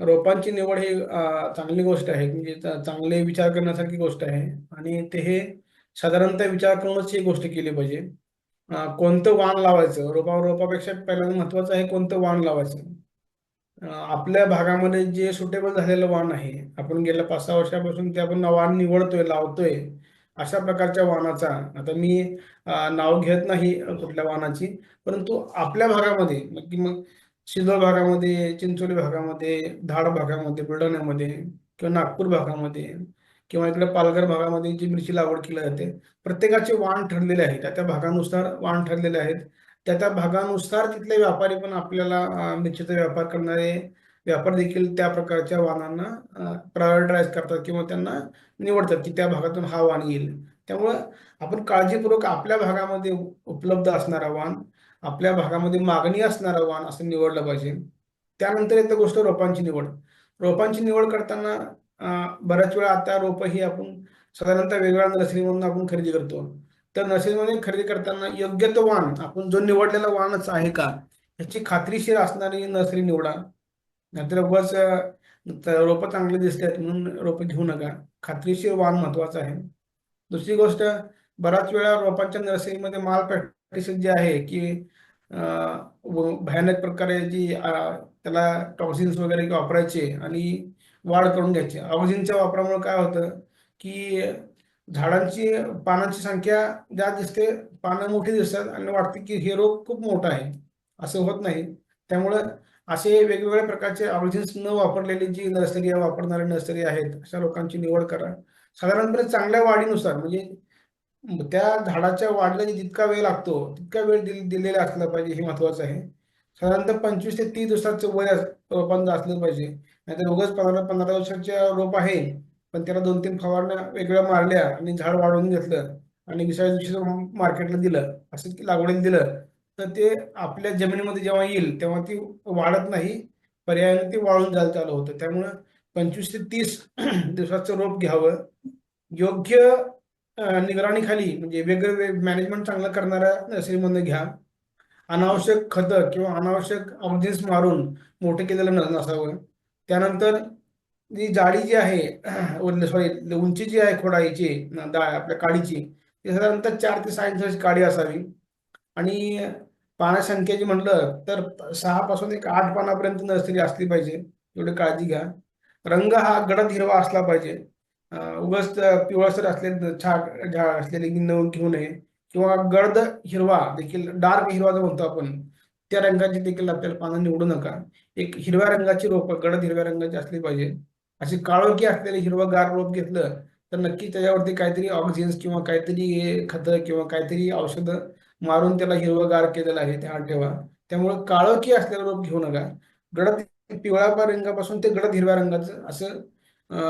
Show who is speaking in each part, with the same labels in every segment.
Speaker 1: रोपांची निवड ही चांगली गोष्ट आहे. म्हणजे चांगले विचार करण्यासारखी गोष्ट आहे. आणि ते हे साधारणतः विचार करूनच ही गोष्ट केली पाहिजे. कोणतं वाण लावायचं? रोपा रोपापेक्षा पहिल्यांदा महत्वाचं आहे कोणतं वाण लावायचं? आपल्या भागामध्ये जे सुटेबल झालेलं वाण आहे आपण गेल्या पाच सहा वर्षापासून ते आपण वाण निवडतोय लावतोय अशा प्रकारच्या वाणाचा. आता मी नाव घेत नाही कुठल्या वाणाची परंतु आपल्या भागामध्ये मग की मग शिल्लोळ भागामध्ये चिंचोली भागामध्ये धाड भागामध्ये बुलढाण्यामध्ये किंवा नागपूर भागामध्ये किंवा इकडे पालघर भागामध्ये जी मिरची लागवड केली जाते प्रत्येकाचे वाण ठरलेले आहेत. त्या त्या भागानुसार वाण ठरलेले आहेत. त्या त्या भागानुसार तिथले व्यापारी पण आपल्याला मिरचीचा व्यापार करणारे व्यापार देखील त्या प्रकारच्या वाहनांना प्रायोरिटाईज करतात किंवा त्यांना निवडतात की त्या भागातून हा वाण येईल. त्यामुळं आपण काळजीपूर्वक आपल्या भागामध्ये उपलब्ध असणारा वाण आपल्या भागामध्ये मागणी असणारा वाण असं निवडलं पाहिजे. त्यानंतर येतं गोष्ट रोपांची निवड. रोपांची निवड करताना बऱ्याच वेळा आता रोपं ही आपण साधारणतः वेगवेगळ्या नर्सरीमधून आपण खरेदी करतो. तर नर्सरीमध्ये खरेदी करताना योग्य तो वाण आपण जो निवडलेला वाणच आहे का याची खात्रीशीर असणारी नर्सरी निवडा. नाहीतर उगाच रोपं चांगली दिसतात म्हणून रोपं घेऊ नका. खात्रीशीर वाण महत्वाचं आहे. दुसरी गोष्ट बऱ्याच वेळा रोपांच्या नर्सरीमध्ये माल प्रॅक्टिस जे आहे की भयानक प्रकारे जी त्याला टॉक्सिन्स वगैरे वापरायचे आणि वाढ करून घ्यायची. ऑक्सिजनच्या वापरामुळे काय होतं की झाडांची पानांची संख्या ज्या दिसते पानं मोठी दिसतात आणि वाटते की हे रोग खूप मोठा आहे. असं होत नाही. त्यामुळं असे वेगवेगळ्या प्रकारचे ऑक्सिजन्स न वापरलेली जी नर्सरी वापरणारे नर्सरी आहेत अशा लोकांची निवड करा. साधारणपणे चांगल्या वाढीनुसार म्हणजे त्या झाडाच्या वाढीला जितका वेळ लागतो तितका वेळ दिल दिलेला असला पाहिजे हे महत्वाचं आहे. साधारणतः पंचवीस ते तीस दिवसाचं वय अस- रोपांचं असलं पाहिजे. नाहीतर उगाच पंधरा पंधरा दिवसाच्या रोप आहे पण त्याला दोन तीन फवारण्या वेगळ्या मारल्या आणि झाड वाढवून घेतलं आणि विसाव्या दिवशी मार्केटला दिलं असं लागवडीला दिलं तर ते आपल्या जमिनीमध्ये जेव्हा येईल तेव्हा ती वाढत नाही. पर्यायाने ते वाळून जायला चालू होतं. त्यामुळं पंचवीस ते तीस दिवसाचं रोप घ्यावं. योग्य निगराणीखाली म्हणजे वेगळे मॅनेजमेंट चांगलं करणाऱ्या नर्सरीमधून घ्या. अनावश्यक खतं किंवा अनावश्यक औषधीस मारून मोठे केलेलं न- नसावं. त्यानंतर जी जाडी जी आहे सॉरी उंची जी आहे खोडाईची डाळ आपल्या काडीची ती साधारणतः चार ते सहा इंचाची काडी असावी. आणि पाना संख्येची म्हटलं तर सहा पासून एक आठ पानापर्यंत नर्सरी असली पाहिजे. एवढी काळजी घ्या. रंग हा गडद हिरवा असला पाहिजे. उगस पिवळसर असलेले छाक झाड असलेले नवून घेऊ नये. किंवा गडद हिरवा देखील डार्क हिरवा जो म्हणतो आपण त्या रंगाची देखील आपल्याला पानं निवडू नका. एक हिरव्या रंगाची रोप गडद हिरव्या रंगाची असली पाहिजे. अशी काळोखी असलेले हिरवंगार रोप घेतलं तर नक्की त्याच्यावरती काहीतरी ऑक्सिजन्स किंवा काहीतरी खतं किंवा काहीतरी औषधं मारून त्याला हिरवंगार केलेलं आहे त्या ठेवा. त्यामुळे काळोखी असलेलं रोप घेऊ नका. गडद पिवळ्या रंगापासून ते गडद हिरव्या रंगाचं असं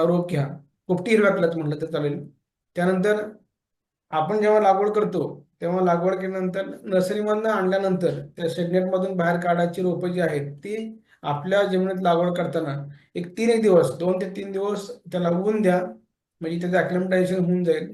Speaker 1: रोप घ्या. पोपटी हिरव्या कलरचं म्हटलं तर चालेल. त्यानंतर आपण जेव्हा लागवड करतो तेव्हा लागवड केल्यानंतर नर्सरीमधनं आणल्यानंतर त्या शेडनेटमधून बाहेर काढायची रोपं जी आहेत ती आपल्या जमिनीत लागवड करताना एक तीन एक दिवस दोन ते तीन दिवस त्याला ऊन द्या. म्हणजे त्याचं अॅक्लिमटायझेशन होऊन जाईल.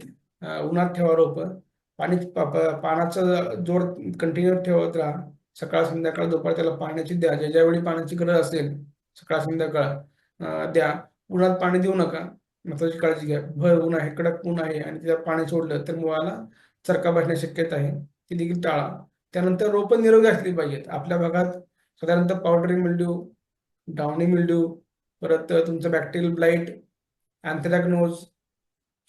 Speaker 1: उन्हात ठेवा रोपं. पाणी पाण्याचा जोर जोड कंटिन्यू ठेवत राहा. सकाळ संध्याकाळ दुपार त्याला पाण्याची द्या. ज्या ज्यावेळी पाण्याची गरज असेल सकाळ संध्याकाळ द्या. उन्हात पाणी देऊ नका. महत्वाची काळजी घ्या. भर ऊन आहे कडक ऊन आहे आणि त्यात पाणी सोडलं तर मुळाला चरका बसण्याची शक्यता आहे. ती देखील टाळा. त्यानंतर रोपं निरोगी असली पाहिजेत. आपल्या भागात साधारणतः पावडरी मिल्ड्यू डावणी मिल्ड्यू परत तुमचं बॅक्टेरियल ब्लाईट अँथ्रॅक्नोज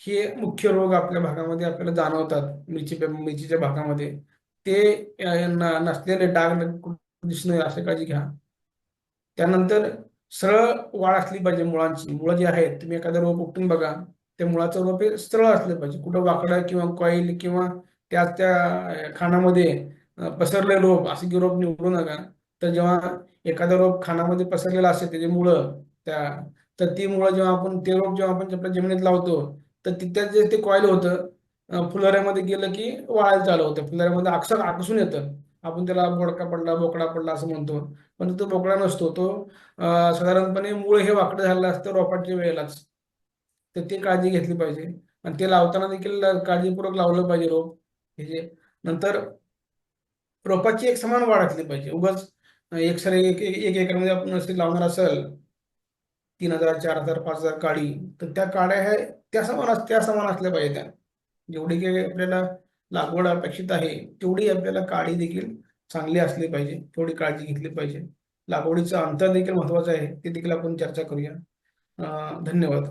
Speaker 1: हे मुख्य रोग आपल्या भागामध्ये आपल्याला जाणवतात. मिरची मिरचीच्या भागामध्ये. ते नसलेले डाग दिसणे दिसणं अशी काळजी घ्या. त्यानंतर सरळ वाढ असली पाहिजे मुळांची. मुळं जी आहेत तुम्ही एखादं रोप उपटून बघा त्या मुळाचं रोप हे सरळ असलं पाहिजे. कुठं वाकडं किंवा कॉईल किंवा त्याच त्या खानामध्ये पसरले रोप असे की रोप निवडू नका. तर जेव्हा एखादं रोप खानामध्ये पसरलेलं असते त्याची मुळं त्या तर ती मुळं जेव्हा आपण ते रोप जेव्हा आपण आपल्या जमिनीत लावतो तर तिथं जे ते कॉईल होतं फुलाऱ्यामध्ये गेलं की वाळायला चालू होतं. फुलाऱ्यामध्ये अक्षर आकसून येतं. आपण त्याला बोडका पडला बोकडा पडला असं म्हणतो. पण तो बोकडा नसतो. तो साधारणपणे मूळ हे वाकडं झालं असतं रोपाच्या वेळेलाच. तर ते काळजी घेतली पाहिजे. आणि ते लावताना देखील काळजीपूर्वक लावलं पाहिजे रोप. हे जे नंतर रोपाची एक समान वाढ असली पाहिजे. उगाच एक सर एक एक एकरमध्ये आपण लावणार असेल तीन हजार चार हजार पाच हजार काळी तर त्या काड्या ह्या त्या समान त्या समान असल्या पाहिजे त्या जेवढी काही आपल्याला लागवड अपेक्षित आहे तेवढी आपल्याला काळी देखील चांगली असली पाहिजे तेवढी काळजी घेतली पाहिजे. लागवडीचं अंतर देखील महत्वाचं आहे ते देखील आपण चर्चा करूया. धन्यवाद.